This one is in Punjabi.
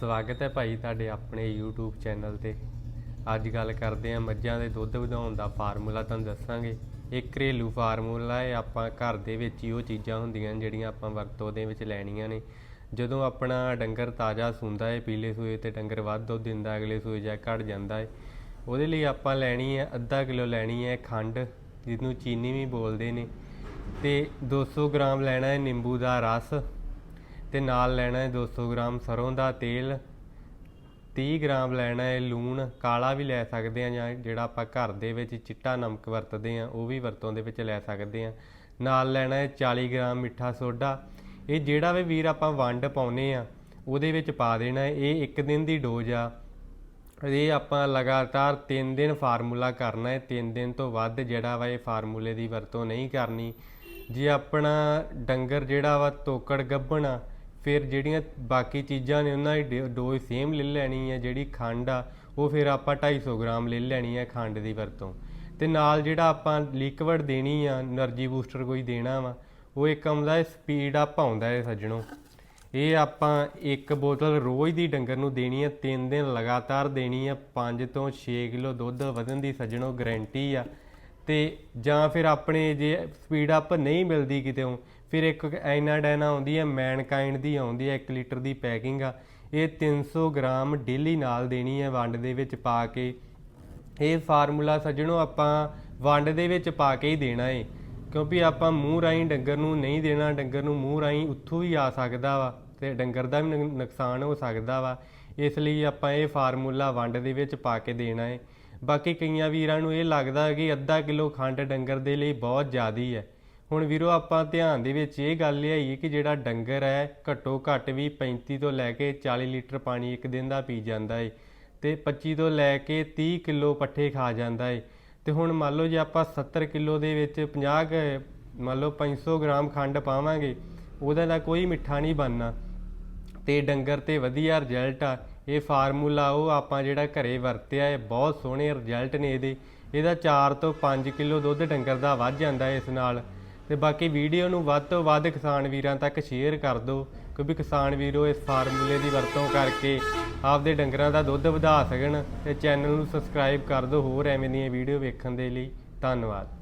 ਸਵਾਗਤ ਹੈ ਭਾਈ ਤੁਹਾਡੇ ਆਪਣੇ YouTube ਚੈਨਲ ਤੇ। ਅੱਜ ਗੱਲ ਕਰਦੇ ਹਾਂ ਮੱਝਾਂ ਦੇ ਦੁੱਧ ਵਧਾਉਣ ਦਾ ਫਾਰਮੂਲਾ ਤੁਹਾਨੂੰ ਦੱਸਾਂਗੇ। ਇਹ ਘਰੇਲੂ ਫਾਰਮੂਲਾ ਹੈ, ਆਪਾਂ ਘਰ ਦੇ ਵਿੱਚ ਹੀ ਉਹ ਚੀਜ਼ਾਂ ਹੁੰਦੀਆਂ ਜਿਹੜੀਆਂ ਆਪਾਂ ਵਰਤੋਂ ਦੇ ਵਿੱਚ ਲੈਣੀਆਂ ਨੇ। ਜਦੋਂ ਆਪਣਾ ਡੰਗਰ ਤਾਜ਼ਾ ਸੂੰਦਾ ਹੈ, ਪੀਲੇ ਸੂਏ ਤੇ ਡੰਗਰ ਵੱਧ ਦੁੱਧ ਦਿੰਦਾ, ਅਗਲੇ ਸੂਏ ਜਾਂ ਘਟ ਜਾਂਦਾ ਹੈ। ਉਹਦੇ ਲਈ ਆਪਾਂ ਲੈਣੀ ਹੈ, ਅੱਧਾ ਕਿਲੋ ਲੈਣੀ ਹੈ ਖੰਡ, ਜਿਹਨੂੰ ਚੀਨੀ ਵੀ ਬੋਲਦੇ ਨੇ। ਤੇ 200 ਗ੍ਰਾਮ ਲੈਣਾ ਹੈ ਨਿੰਬੂ ਦਾ ਰਸ ਤੇ ਨਾਲ ਲੈਣਾ ਹੈ 200 ਗ੍ਰਾਮ ਸਰੋਂ ਦਾ ਤੇਲ 30 ਗ੍ਰਾਮ ਲੈਣਾ ਹੈ ਲੂਣ, ਕਾਲਾ ਵੀ ਲੈ ਸਕਦੇ ਆ ਜਾਂ ਜਿਹੜਾ ਆਪਾਂ ਘਰ ਦੇ ਵਿੱਚ ਚਿੱਟਾ ਨਮਕ ਵਰਤਦੇ ਆ ਉਹ ਵੀ ਵਰਤੋਂ ਦੇ ਵਿੱਚ ਲੈ ਸਕਦੇ ਆ ਨਾਲ ਲੈਣਾ ਹੈ 40 ਗ੍ਰਾਮ ਮਿੱਠਾ ਸੋਡਾ। ਇਹ ਜਿਹੜਾ ਵੀ ਵੀਰ ਆਪਾਂ ਵੰਡ ਪਾਉਨੇ ਆ ਉਹਦੇ ਵਿੱਚ ਪਾ ਦੇਣਾ ਹੈ। ਇਹ ਇੱਕ ਦਿਨ ਦੀ ਡੋਜ਼ ਆ। ਇਹ ਆਪਾਂ ਲਗਾਤਾਰ 3 ਦਿਨ ਫਾਰਮੂਲਾ ਕਰਨਾ ਹੈ। 3 ਦਿਨ ਤੋਂ ਵੱਧ ਜਿਹੜਾ ਵਾ ਇਹ ਫਾਰਮੂਲੇ ਦੀ ਵਰਤੋਂ ਨਹੀਂ ਕਰਨੀ। ਜੇ ਆਪਣਾ ਡੰਗਰ ਜਿਹੜਾ ਵਾ ਤੋਕੜ ਗੱਭਣਾ ਫਿਰ ਜਿਹੜੀਆਂ ਬਾਕੀ ਚੀਜ਼ਾਂ ਨੇ ਉਹਨਾਂ ਦੀ ਡੋਜ਼ ਸੇਮ ਲੈ ਲੈਣੀ ਹੈ ਜਿਹੜੀ ਖੰਡ ਆ, ਉਹ ਫਿਰ ਆਪਾਂ 250 ਗ੍ਰਾਮ ਲੈ ਲੈਣੀ ਹੈ ਖੰਡ ਦੀ ਵਰਤੋਂ। ਤੇ ਨਾਲ ਜਿਹੜਾ ਆਪਾਂ ਲਿਕਵਿਡ ਦੇਣੀ ਆ એનર્ਜੀ ਬੂਸਟਰ ਕੋਈ ਦੇਣਾ ਵਾ, ਉਹ ਇੱਕ ਆਉਂਦਾ ਹੈ ਸਪੀਡ ਆ ਪਾਉਂਦਾ ਹੈ ਸੱਜਣੋ। ਇਹ ਆਪਾਂ ਇੱਕ ਬੋਤਲ ਰੋਜ਼ ਦੀ ਡੰਗਰ ਨੂੰ ਦੇਣੀ ਹੈ ਤਿੰਨ ਦਿਨ ਲਗਾਤਾਰ ਦੇਣੀ ਹੈ 5 ਤੋਂ 6 ਕਿਲੋ ਦੁੱਧ ਵਧਣ ਦੀ ਸੱਜਣੋ ਗਰੰਟੀ ਆ। ਤੇ ਜਾਂ ਫਿਰ ਆਪਣੇ ਜੇ ਸਪੀਡ ਅਪ ਨਹੀਂ ਮਿਲਦੀ ਕਿਤੇੋਂ ਫਿਰ ਇੱਕ ਐਨਾਡੈਨਾ ਆਉਂਦੀ ਹੈ ਮੈਨਕਾਈਂਡ ਦੀ ਆਉਂਦੀ ਹੈ 1 ਲੀਟਰ ਦੀ ਪੈਕਿੰਗ ਆ। ਇਹ 300 ਗ੍ਰਾਮ ਡੇਲੀ ਨਾਲ ਦੇਣੀ ਹੈ ਵੰਡ ਦੇ ਵਿੱਚ ਪਾ ਕੇ। ਇਹ ਫਾਰਮੂਲਾ ਸੱਜਣੋ ਆਪਾਂ ਵੰਡ ਦੇ ਵਿੱਚ ਪਾ ਕੇ ਹੀ ਦੇਣਾ ਏ, ਕਿਉਂਕਿ ਆਪਾਂ ਮੂੰਹ ਰਾਹੀਂ ਡੰਗਰ ਨੂੰ ਨਹੀਂ ਦੇਣਾ, ਡੰਗਰ ਨੂੰ ਮੂੰਹ ਰਾਹੀਂ ਉੱਥੋਂ ਵੀ ਆ ਸਕਦਾ ਵਾ ਤੇ ਡੰਗਰ ਦਾ ਵੀ ਨੁਕਸਾਨ ਹੋ ਸਕਦਾ ਵਾ। ਇਸ ਲਈ ਆਪਾਂ ਇਹ ਫਾਰਮੂਲਾ ਵੰਡ ਦੇ ਵਿੱਚ ਪਾ ਕੇ ਦੇਣਾ ਏ। ਬਾਕੀ ਕਈਆਂ ਵੀਰਾਂ ਨੂੰ ਇਹ ਲੱਗਦਾ ਕਿ ਅੱਧਾ ਕਿਲੋ ਖੰਡ ਡੰਗਰ ਦੇ ਲਈ ਬਹੁਤ ਜ਼ਿਆਦੀ ਹੈ। ਹੁਣ ਵੀਰੋ, ਆਪਾਂ ਧਿਆਨ ਦੇ ਵਿੱਚ ਇਹ ਗੱਲ ਲਿਆਈਏ ਕਿ ਜਿਹੜਾ ਡੰਗਰ ਹੈ, ਘੱਟੋ ਘੱਟ ਵੀ 35 ਤੋਂ ਲੈ ਕੇ 40 ਲੀਟਰ ਪਾਣੀ ਇੱਕ ਦਿਨ ਦਾ ਪੀ ਜਾਂਦਾ ਏ ਤੇ 25 ਤੋਂ ਲੈ ਕੇ 30 ਕਿਲੋ ਪੱਠੇ ਖਾ ਜਾਂਦਾ ਏ। ਤੇ ਹੁਣ ਮੰਨ ਲਓ ਜੇ ਆਪਾਂ 70 ਕਿਲੋ ਦੇ ਵਿੱਚ 50 ਮੰਨ ਲਓ 500 ਗ੍ਰਾਮ ਖੰਡ ਪਾਵਾਂਗੇ, ਉਹਦਾ ਦਾ ਕੋਈ ਮਿੱਠਾ ਨਹੀਂ ਬਣਨਾ। ਤੇ ਡੰਗਰ ਤੇ ਵਧੀਆ ਰਿਜ਼ਲਟ ਆ। ਇਹ ਫਾਰਮੂਲਾ ਉਹ ਆਪਾਂ ਜਿਹੜਾ ਘਰੇ ਵਰਤਿਆ ਹੈ ਬਹੁਤ ਸੋਹਣੇ ਰਿਜ਼ਲਟ ਨੇ ਇਹਦੇ। ਇਹਦਾ 4 ਤੋਂ 5 ਕਿਲੋ ਦੁੱਧ ਡੰਗਰ ਦਾ ਵੱਧ ਜਾਂਦਾ ਹੈ ਇਸ ਨਾਲ। ਤੇ ਬਾਕੀ ਵੀਡੀਓ ਨੂੰ ਵੱਧ ਤੋਂ ਵੱਧ ਕਿਸਾਨ ਵੀਰਾਂ ਤੱਕ ਸ਼ੇਅਰ ਕਰ ਦਿਓ, ਕਿਉਂਕਿ ਕਿਸਾਨ ਵੀਰੋ ਇਸ ਫਾਰਮੂਲੇ ਦੀ ਵਰਤੋਂ ਕਰਕੇ ਆਪਦੇ ਡੰਗਰਾਂ ਦਾ ਦੁੱਧ ਵਧਾ ਸਕਣ ਤੇ ਚੈਨਲ ਨੂੰ ਸਬਸਕ੍ਰਾਈਬ ਕਰ ਦਿਓ, ਹੋਰ ਐਵੇਂ ਦੀਆਂ ਵੀਡੀਓ ਵੇਖਣ ਦੇ ਲਈ। ਧੰਨਵਾਦ।